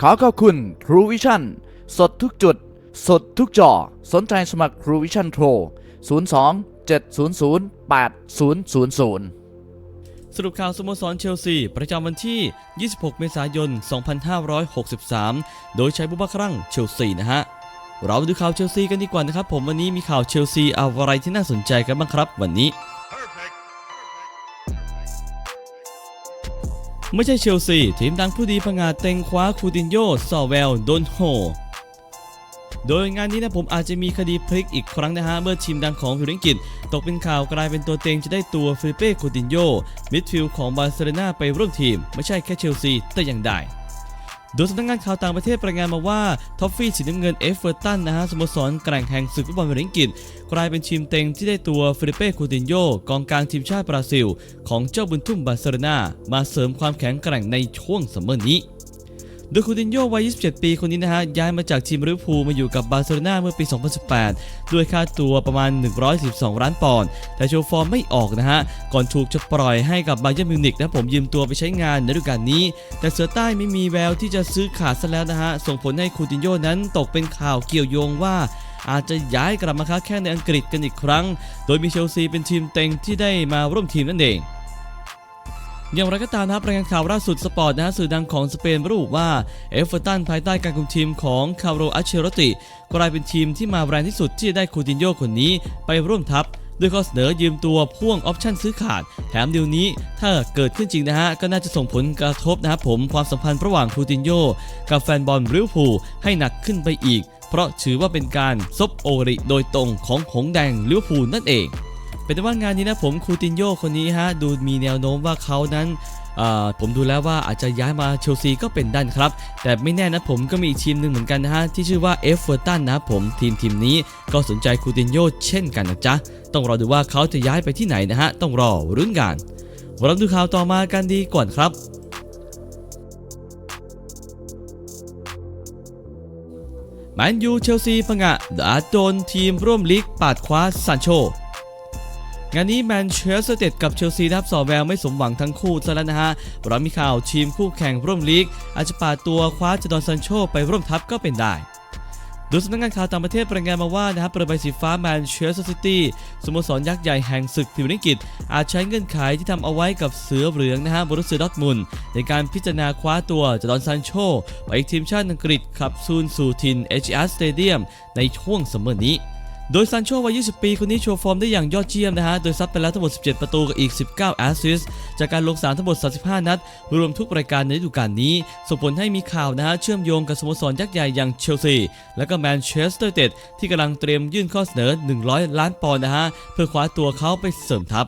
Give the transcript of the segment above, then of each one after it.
ขอขอบคุณ True Vision สดทุกจุด สดทุกจอ สนใจสมัคร True Vision Pro 02 700 8000 สรุปข่าวสโมสรเชลซี ประจำวันที่ 26 เมษายน 2563 โดยใช้บุบาครั่งเชลซีนะฮะ เรามาดูข่าวเชลซีกันดีกว่านะครับ ผมวันนี้มีข่าวเชลซีอะไรที่น่าสนใจกันบ้างครับ วันนี้ ไม่ใช่เชลซี ทีมดังผู้ดีผงาดเต็งคว้าคูตินโยซอเวลโดนโฮโดยงานนี้นะผมอาจจะมีคดีพลิกอีกครั้งนะฮะ เมื่อทีมดังของฟิลิปปินส์ตกเป็นข่าวกลายเป็นตัวเต็งจะได้ตัวฟิลิเป้คูตินโยมิดฟิลด์ของบาร์เซโลนาไปร่วมทีม ไม่ใช่แค่เชลซีแต่อย่างใด โดยสำนักงานข่าวต่างประเทศรายงานมาว่าท็อฟฟี่สีน้ำเงินเอฟเวอร์ตันนะฮะสโมสรแกร่งแห่งศึกฟุตบอลอังกฤษกลายเป็นทีมเต็งที่ได้ตัวฟิลิเป้คูตินโยกองกลางทีมชาติบราซิล ของเจ้าบุญทุ่มบาร์เซโลนามาเสริมความแข็งแกร่งในช่วงซัมเมอร์นี้ โดยคูตินโยวัย 27 ปีคนนี้นะฮะย้ายมาจากทีมลิเวอร์พูลมาอยู่กับบาร์เซโลนาเมื่อปี 2018 ด้วยค่าตัวประมาณ 112 ล้านปอนด์แต่โชว์ฟอร์มไม่ออกนะฮะ ก่อนถูกจะปล่อยให้กับบาเยิร์นมิวนิกนะผมยืมตัวไปใช้งานในฤดูกาลนี้ แต่เสือใต้ไม่มีแววที่จะซื้อขาดซะแล้วนะฮะ ส่งผลให้คูตินโยนั้นตกเป็นข่าวเกี่ยวโยงว่าอาจจะย้ายกลับมาค้าแข่งในอังกฤษกันอีกครั้ง โดยมีเชลซีเป็นทีมเต็งที่ได้มาร่วมทีมนั่นเอง อย่างไรก็ตามนะครับรายงานข่าวล่าสุดสปอร์ตนะฮะสื่อดังของสเปนระบุว่าเอฟเวอร์ตันภายใต้การคุมทีมของคาร์โรอัชเชโรติกลายเป็นทีมที่มาแรงที่สุดที่จะได้คูตินโยคนนี้ไปร่วมทัพด้วยข้อเสนอยืมตัวพ่วงออปชั่นซื้อขาด แถมดีลนี้ถ้าเกิดขึ้นจริงนะฮะ ก็น่าจะส่งผลกระทบนะครับผมความสัมพันธ์ระหว่างคูตินโยกับแฟนบอลริวพูให้หนักขึ้นไปอีก เพราะถือว่าเป็นการซบโอริโดยตรงของหงแดงลิวอร์พูลนั่นเอง เป็นว่างานนี้นะผมคูตินโยคนนี้ฮะดูมีแนวโน้มว่าเขานั้นอ่าผมดูแล้วว่าอาจจะย้ายมาเชลซีก็เป็นได้นครับ แต่ไม่แน่นะผมก็มีทีมหนึ่งเหมือนกันนะฮะ ที่ชื่อว่าเอฟเวอร์ตันนะผมทีมทีมนี้ก็สนใจคูตินโยเช่นกันนะจ๊ะ ต้องรอดูว่าเขาจะย้ายไปที่ไหนนะฮะ ต้องรอรุ้นกันเราดูข่าวต่อมากันดีก่อนครับแมนยูเชลซีพงะดาโดนทีมร่วมลีกปาดคว้าซานโช งานนี้แมนเชสเตอร์เต็ดกับเชลซีทับสอแววไม่สมหวังทั้งคู่ซะแล้วนะฮะเรามีข่าวทีมคู่แข่งร่วมลีก อาจจะปาตัวคว้าจดอนซันโชไปร่วมทัพก็เป็นได้โดยสำนักงานข่าวต่างประเทศรายงานมาว่านะครับประใบสีฟ้าแมนเชสเตอร์ซิตี้สโมสรยักษ์ใหญ่แห่งศึกพรีเมียร์ลีกอังกฤษอาจใช้เงื่อนไขที่ทำเอาไว้กับเสือเหลืองนะฮะบรุสเซียดอร์ทมุนในการพิจารณาคว้าตัวจดอนซันโชไปทีมชาติอังกฤษขับซูนสู่ทิน HR Stadium ในช่วงซัมเมอร์นี้ โดยซันโชวัย 20 ปี คนนี้โชว์ฟอร์มได้อย่างยอดเยี่ยมนะฮะ โดยซัดไปแล้วทั้งหมด 17 ประตูกับอีก 19 แอสซิสต์จากการลงสนามทั้งหมด 35 นัด รวมทุกรายการในฤดูกาลนี้ ส่งผลให้มีข่าวนะฮะ เชื่อมโยงกับสโมสรยักษ์ใหญ่อย่างเชลซี และก็แมนเชสเตอร์เต็ดที่กำลังเตรียมยื่นข้อเสนอ 100 ล้านปอนด์นะฮะ เพื่อคว้าตัวเขาไปเสริมทัพ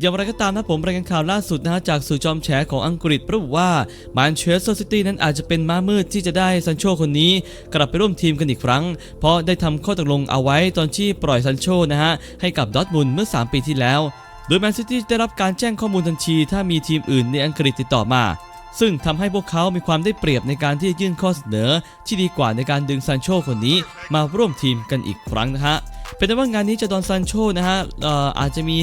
อย่างไรก็ตามนะผมรายงานข่าวล่าสุดนะฮะจากสื่อจอมแฉของอังกฤษระบุว่าแมนเชสเตอร์ซิตี้นั้นอาจจะเป็นม้ามืดที่จะได้ซันโชคนนี้ กลับไปร่วมทีมกันอีกครั้ง เพราะได้ทำข้อตกลงเอาไว้ตอนที่ปล่อยซันโชนะฮะให้กับดอทมุนเมื่อ 3 ปีที่แล้ว โดยแมนซิตี้ได้รับการแจ้งข้อมูลทันที ถ้ามีทีมอื่นในอังกฤษติดต่อมา ซึ่งทำให้พวกเขามีความได้เปรียบในการที่จะยื่นข้อเสนอ ที่ดีกว่าในการดึงซันโชคนนี้มาร่วมทีมกันอีกครั้งนะฮะเป็นแต่ว่างานนี้จะดอนซันโชนะฮะอออาจจะมี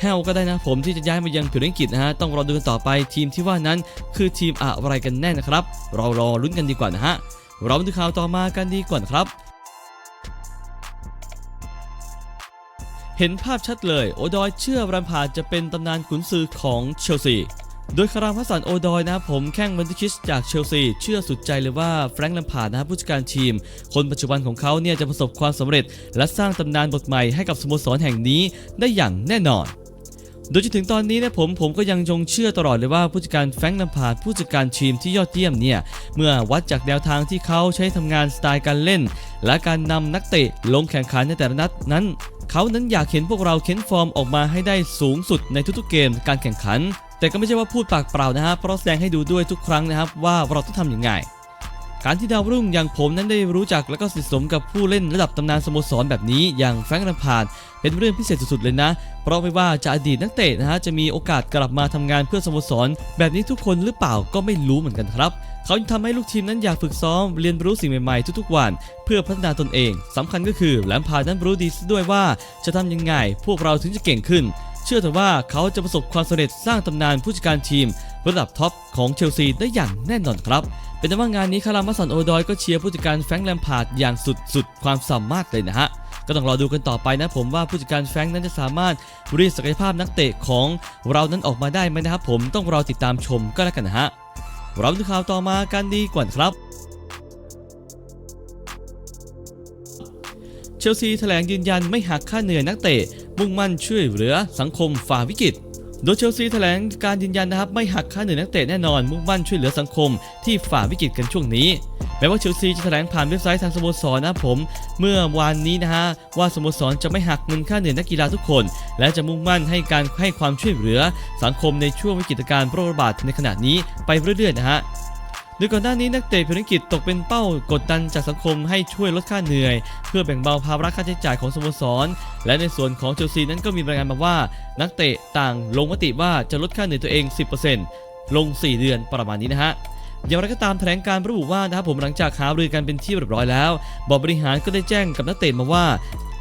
แฮวก็ได้นะผมที่จะย้ายมายังผิวอังกฤษนะฮะต้องรอดูกันต่อไปทีมที่ว่านั้น คือทีมอะไรกันแน่นะครับ เรารอลุ้นกันดีกว่านะฮะเรามาดูข่าวต่อมากันดีกว่านครับเห็นภาพชัดเลย โอดอยเชื่อรัมพาดจะเป็นตำนานขุนซือของเชลซี โดยคารามพัสันโอดอยนะผมแข้งมันติคิชจากเชลซี เชื่อสุดใจเลยว่าแฟรงค์แลมพาร์ดนะผู้จัดการทีม คนปัจจุบันของเขาเนี่ยจะประสบความสำเร็จ และสร้างตำนานบทใหม่ให้กับสโมสรแห่งนี้ได้อย่างแน่นอน โดยจนถึงตอนนี้นะผมผมก็ยังยงเชื่อตลอดเลยว่าผู้จัดการแฟรงค์แลมพาดผู้จัดการทีมที่ยอดเยี่ยมเนี่ยเมื่อวัดจากแนวทางที่เขาใช้ทำงานสไตล์การเล่น และการนำนักเตะลงแข่งขันในแต่ละนัดนั้นเขานั้นอยากเห็นพวกเราเค้นฟอร์มออกมาให้ได้สูงสุดในทุกๆเกมการแข่งขัน แต่ก็ไม่ใช่ว่าพูดปากเปล่านะฮะเพราะแสดงให้ดูด้วยทุกครั้งนะครับว่าเราต้องทำอย่างไง การที่ดาวรุ่งอย่างผมนั้นได้รู้จักและก็สนิทสมกับผู้เล่นระดับตำนานสโมสรแบบนี้อย่างแฟรงค์แลมพาร์ดเป็นเรื่องพิเศษสุดๆเลยนะ เพราะไม่ว่าจะอดีตนักเตะนะฮะจะมีโอกาสกลับมาทำงานเพื่อสโมสร แบบนี้ทุกคนหรือเปล่าก็ไม่รู้เหมือนกันครับ เขายังทำให้ลูกทีมนั้นอยากฝึกซ้อมเรียนรู้สิ่งใหม่ๆทุกๆวัน เพื่อพัฒนาตนเองสำคัญก็คือแลมพาร์ดนั้นรู้ดีซะด้วยว่าจะทำยังไง พวกเราถึงจะเก่งขึ้น เชื่อเถอะว่าเขาจะประสบความสำเร็จสร้างตำนานผู้จัดการทีม ระดับท็อปของเชลซีได้อย่างแน่นอนครับ เป็นแต่ว่างานนี้คารามาสันโอดอยก็เชียร์ผู้จัดการแฟรงค์แลมพาร์ดอย่างสุดๆความสามารถเลยนะฮะ ก็ต้องรอดูกันต่อไปนะผมว่าผู้จัดการแฟรงค์นั้นจะสามารถเรียกศักยภาพนักเตะของเรานั้นออกมาได้ไหมนะครับผมต้องรอติดตามชมก็แล้วกันนะฮะเราดูข่าวต่อมากันดีกว่าครับเชลซีแถลงยืนยันไม่หักค่าเหนื่อยนักเตะมุ่งมั่นช่วยเหลือสังคมฝ่าวิกฤต โดยเชลซีแถลงการยืนยันนะครับไม่หักค่าเหนื่อยนักเตะแน่นอนมุ่งมั่นช่วยเหลือสังคมที่ฝ่าวิกฤตกันช่วงนี้แม้ว่าเชลซีจะแถลงผ่านเว็บไซต์ทางสโมสรนะผม เมื่อวานนี้นะฮะว่าสโมสรจะไม่หักเงินค่าเหนื่อยนักกีฬาทุกคน และจะมุ่งมั่นให้การให้ความช่วยเหลือสังคมในช่วงวิกฤตการณ์โรคระบาดในขณะนี้ไปเรื่อยๆนะฮะ โดยก่อนหน้านี้นักเตะภารกิจตกเป็นเป้ากดดันจากสังคมให้ช่วยลดค่าเหนื่อย เพื่อแบ่งเบาภาระค่าใช้จ่ายของสโมสร และในส่วนของเชลซีนั้นก็มีรายงานมาว่า นักเตะต่างลงมติว่าจะลดค่าเหนื่อยตัวเอง 10%ลง 4 เดือนประมาณนี้นะฮะอย่างไรก็ตามแถลงการระบุว่านะครับผมหลังจากหารือกันเป็นที่เรียบร้อยแล้ว บอร์ดบริหารก็ได้แจ้งกับนักเตะมาว่า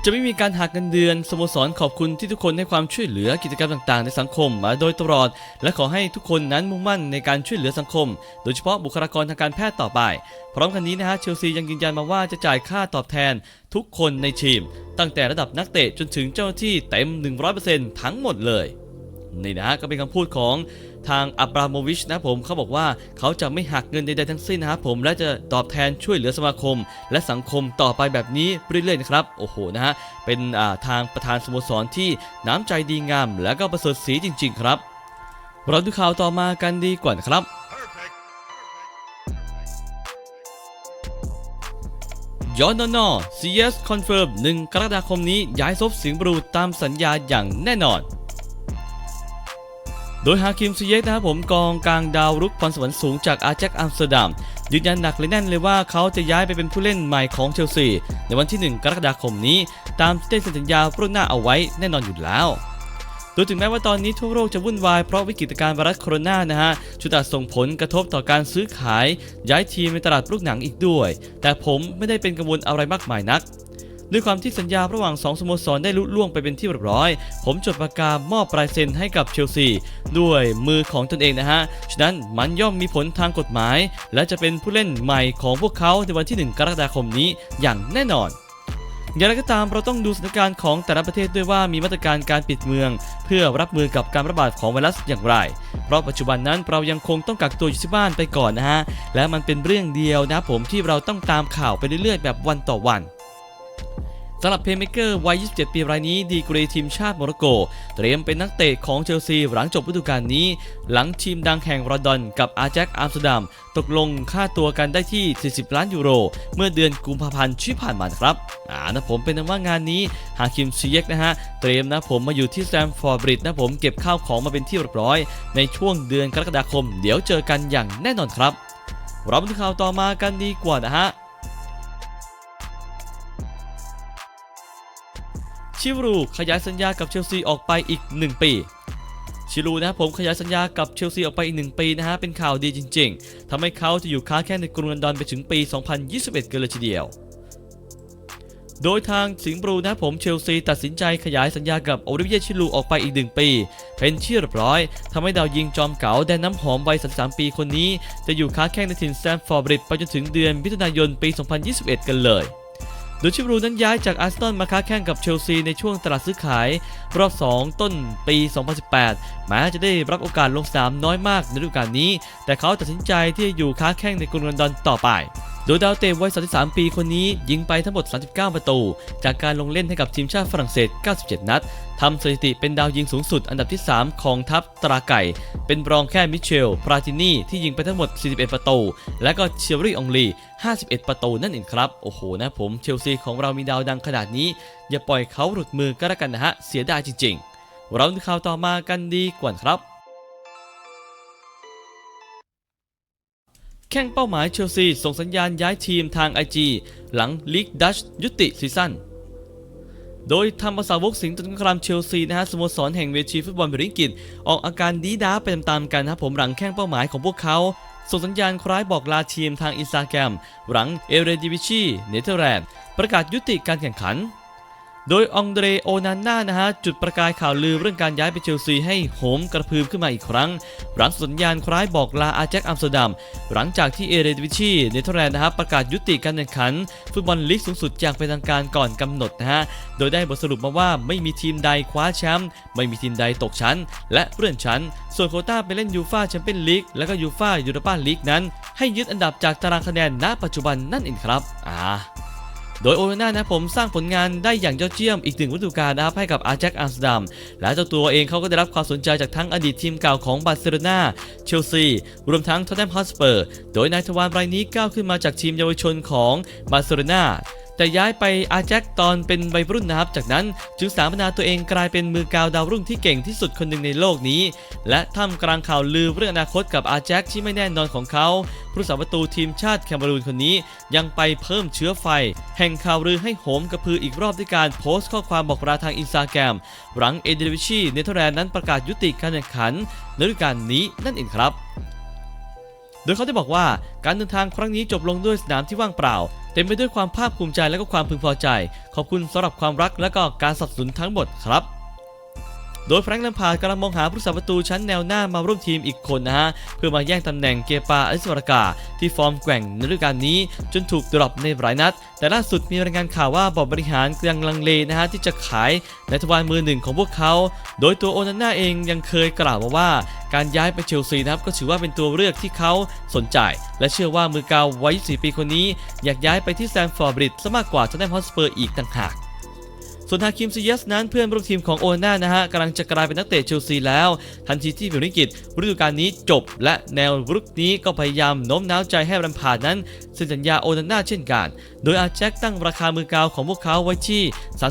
จะไม่มีการหักเงินเดือนสโมสรขอบคุณที่ทุกคนให้ความช่วยเหลือกิจกรรมต่างๆ ในสังคมมาโดยตลอด และขอให้ทุกคนนั้นมุ่งมั่นในการช่วยเหลือสังคม โดยเฉพาะบุคลากรทางการแพทย์ต่อไป พร้อมกันนี้นะฮะเชลซียังยืนยันมาว่าจะจ่ายค่าตอบแทนทุกคนในทีม ตั้งแต่ระดับนักเตะจนถึงเจ้าหน้าที่เต็ม 100%ทั้งหมดเลย นี่นะฮะก็เป็นคำพูดของทางอับราโมวิชนะผมเขาบอกว่าเขาจะไม่หักเงินใดๆทั้งสิ้นนะครับผมและจะตอบแทนช่วยเหลือสมาคม และสังคมต่อไปแบบนี้เรื่อยๆนะครับโอ้โหนะฮะเป็นาทางประธานสโมสรที่น้ำใจดีงาม และก็ประเสริฐสีจริง ๆ ครับเราดูข่าวต่อมากันดีกว่านะครับยอนนอ CS คอนเฟิร์ม1กรกฎาคมนี้ย้ายซบสิงห์บรูตามสัญญาอย่างแน่นอน โดยฮาคิมซีเยกนะครับผมกองกลางดาวรุกพรสวรรค์สูงจากอาแจ็คอัมสเตอร์ดัมยืนยันหนักเลยแน่นเลยว่าเขาจะย้ายไปเป็นผู้เล่นใหม่ของเชลซีในวันที่ 1 กรกฎาคมนี้ ตามที่ได้เซ็นสัญญาปรุ่นหน้าเอาไว้แน่นอนอยู่แล้วโดยถึงแม้ว่าตอนนี้ทั่วโลกจะวุ่นวายเพราะวิกฤตการณ์ไวรัสโคโรนานะฮะชุดอาจส่งผลกระทบต่อการซื้อขาย ย้ายทีมในตลาดลูกหนังอีกด้วย แต่ผมไม่ได้เป็นกังวลอะไรมากมายนัก ด้วยความที่สัญญาระหว่าง 2สโมสรได้ลุล่วงไปเป็นที่เรียบร้อย ผมจดปากกามอบปลายเซ็นให้กับเชลซีด้วยมือของตนเองนะฮะ ฉะนั้นมันย่อมมีผลทางกฎหมาย และจะเป็นผู้เล่นใหม่ของพวกเขาในวันที่ 1 กรกฎาคมนี้อย่างแน่นอนอย่างไรก็ตามเราต้องดูสถานการณ์ของแต่ละประเทศด้วยว่ามีมาตรการการปิดเมือง เพื่อรับมือกับการระบาดของไวรัสอย่างไร เพราะปัจจุบันนั้นเรายังคงต้องกักตัวอยู่ที่บ้านไปก่อนนะฮะ และมันเป็นเรื่องเดียวนะผมที่เราต้องตามข่าวไปเรื่อยๆ แบบวันต่อวันำหรับเพลย์เมเกอร์วัย 27 ปีรายนี้ดีกรีทีมชาติโมร็อกโก เตรียมเป็นนักเตะของเชลซีหลังจบฤดูกาลนี้ หลังทีมดังแห่งรอนดอนกับอาแจ็คอัมสเตอร์ดัมตกลงค่าตัวกันได้ที่ 40 ล้านยูโร เมื่อเดือนกุมภาพันธ์ที่ผ่านมานครับอ่านะผมเป็นนั้นว่างานนี้ฮาคิมซีเยกนะฮะ เตรียมนะผมมาอยู่ที่แซมฟอร์บริดนะผมเก็บข้าวของมาเป็นที่เรียบร้อย ในช่วงเดือนกรกฎาคม เดี๋ยวเจอกันอย่างแน่นอนครับเรามาดูข่าวต่อมากันดีกว่านะฮะ ชิรูขยายสัญญากับเชลซีออกไปอีก 1 ปีชิรูนะครับผมขยายสัญญากับเชลซีออกไปอีก 1 ปีนะฮะเป็นข่าวดีจริง ๆทำให้เขาจะอยู่ค้าแค่ในกรุงลอนดอนไปถึงปี 2021 กันเลยทีเดียว โดยทางสิงห์บรูนะผมเชลซีตัดสินใจขยายสัญญากับโอลิเวียชิลูออกไปอีก 1 ปี เป็นที่เรียบร้อยทำให้ดาวยิงจอมเก๋าแดนน้ำหอมวัย 33 ปีคนนี้ จะอยู่ค้าแข้งในถิ่นแซมฟอร์บริดไปจนถึงเดือนมิถุนายนปี 2021 กันเลย โดยชิบรูนั้นย้ายจากอาร์เซนอลมาค้าแข่งกับเชลซีในช่วงตลาดซื้อขาย รอบ 2 ต้นปี 2018 แม้จะได้รับโอกาสลงสนามน้อยมากในฤดูกาลนี้ แต่เขาตัดสินใจที่จะอยู่ค้าแข่งในกรุงลอนดอนต่อไป โดยดาวเตะวัย 33 ปีคนนี้ยิงไปทั้งหมด 39 ประตู จากการลงเล่นให้กับทีมชาติฝรั่งเศส 97 นัด ทำสถิติเป็นดาวยิงสูงสุดอันดับที่ 3 ของทัพตราไก่ เป็นรองแค่มิเชล พราตินีที่ยิงไปทั้งหมด 41 ประตู และก็เชลรี่องลี 51 ประตูนั่นเองครับ โอ้โหนะผมเชลซีของเรามีดาวดังขนาดนี้ อย่าปล่อยเขาหลุดมือก็แล้วกันนะฮะ เสียดายจริง ๆ เราดูข่าวต่อมากันดีกว่าครับ แข่งเป้าหมายเชลซีส่งสัญญาณย้ายทีมทาง IG หลังลีกดัชยุติซีซั่น โดยทำภาษาวกสิงห์ตนกรามเชลซีนะฮะสโมสรแห่งเวทีฟุตบอลบริกิตออกอาการดีด้าไปตามๆกันนะครับผมหลังแข่งเป้าหมายของพวกเขาส่งสัญญาณคล้ายบอกลาทีมทางอินสตาแกรมหลังเอเรดิวิชีเนเธอร์แลนด์ประกาศยุติการแข่งขัน โดยองเดรโอนาน่านะฮะจุดประกายข่าวลือเรื่องการย้ายไปเชลซีให้โหมกระพือขึ้นมาอีกครั้ง หลังสัญญาณคล้ายบอกลาอาแจ็คอัมสเตอร์ดัม หลังจากที่เอเรดวิชีเนเธอร์แลนด์นะฮะประกาศยุติการแข่งขัน ฟุตบอลลีกสูงสุดอย่างเป็นทางการก่อนกำหนดนะฮะ โดยได้บทสรุปมาว่าไม่มีทีมใดคว้าแชมป์ไม่มีทีมใดตกชั้น และเลื่อนชั้น ส่วนโคต้าไปเล่นยูฟาแชมเปี้ยนลีกและก็ยูฟายูโรปาลีกนั้น ให้ยึดอันดับจากตารางคะแนนณปัจจุบันนั่นเองครับอ่า โดยโอนาน่านะผมสร้างผลงานได้อย่างยอดเยี่ยมอีกหนึ่งฤดูกาลนะครับให้กับอาแจ็คอัมสเตอร์ดัมและเจ้าตัวเองเขาก็ได้รับความสนใจจากทั้งอดีตทีมเก่าของบาร์เซโลนาเชลซีรวมทั้งท็อตแนมฮอสเปอร์ โดยนายทวารรายนี้ก้าวขึ้นมาจากทีมเยาวชนของบาร์เซโลนา แต่ย้ายไปอาแจ็คตอนเป็นวัยรุ่นนะครับ จากนั้นจึงสามนาตัวเองกลายเป็นมือกาวดาวรุ่งที่เก่งที่สุดคนหนึ่งในโลกนี้ และท่ามกลางข่าวลือเรื่องอนาคตกับอาแจ็คที่ไม่แน่นอนของเขาผู้รักษาประตูทีมชาติแคนารูนคนนี้ ยังไปเพิ่มเชื้อไฟ แห่งข่าวลือให้โหมกระพืออีกรอบด้วยการโพสต์ข้อความบอกลาทางอินสตาแกรมหลังเอเดวิชีเนเธอร์แลนด์นั้นประกาศยุติการแข่งขันในฤดูกาลนี้นั่นเองครับ โดยเขาได้บอกว่าการเดินทางครั้งนี้จบลงด้วยสนามที่ว่างเปล่า เต็มไปด้วยความภาคภูมิใจและก็ความพึงพอใจ ขอบคุณสำหรับความรักและก็การสนับสนุนทั้งหมดครับ โดยแฟรงค์แลมพาร์ดกำลังมองหาผู้รักษาประตูชั้นแนวหน้ามาร่วมทีมอีกคนนะฮะ เพื่อมาแย่งตำแหน่งเกปาอลิสวรากา ที่ฟอร์มแกว่งในฤดูกาลนี้ จนถูกดรอปในหลายนัด แต่ล่าสุดมีรายงานข่าวว่าบอร์ดบริหารยังลังเลนะฮะที่จะขายในทวารมือหนึ่งของพวกเขา โดยตัวโอนาน่าเองยังเคยกล่าวมาว่า การย้ายไปเชลซีนะครับก็ถือว่าเป็นตัวเลือกที่เขาสนใจ และเชื่อว่ามือเกาวัย24ปีคนนี้ อยากย้ายไปที่แซมฟอร์บริดซะมากกว่าจะได้ฮอตสเปอร์อีกต่างหาก ส่วนฮาคิมซิเยสนั้นเพื่อนร่วมทีมของโอน่านะฮะกำลังจะกลายเป็นนักเตะเชลซีแล้ว ทันทีที่ผิวนิกิตฤดูกาลนี้จบ และแนวรุกนี้ก็พยายามโน้มน้าวใจให้รัมพาดนั้นเซ็นสัญญาโอนาน่าเช่นกัน โดยอาแจ็คตั้งราคามือกาวของพวกเขาไว้ที่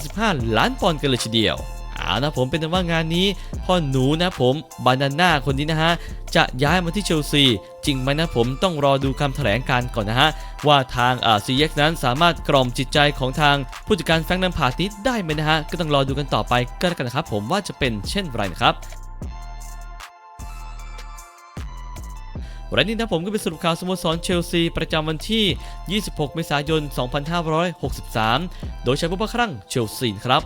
35 ล้านปอนด์กันเลยทีเดียว เอานะผมเป็นแต่ว่างานนี้พ่อหนูนะผมบานาน่าคนนี้นะฮะจะย้ายมาที่เชลซีจริงไหมนะผมต้องรอดูคำแถลงการก่อนนะฮะ ว่าทางอ่าซีเอ็กนั้นสามารถกล่อมจิตใจของทางผู้จัดการแฟรงค์แลมพาร์ดนี้ได้ไหมนะฮะ ก็ต้องรอดูกันต่อไปก็แล้วกันนะครับผมว่าจะเป็นเช่นไรนะครับวันนี้นะผมก็เป็นสรุปข่าวสโมสรเชลซี ประจำวันที่ 26 เมษายน 2563 โดยใช้ผู้ประครั่งเชลซีครับ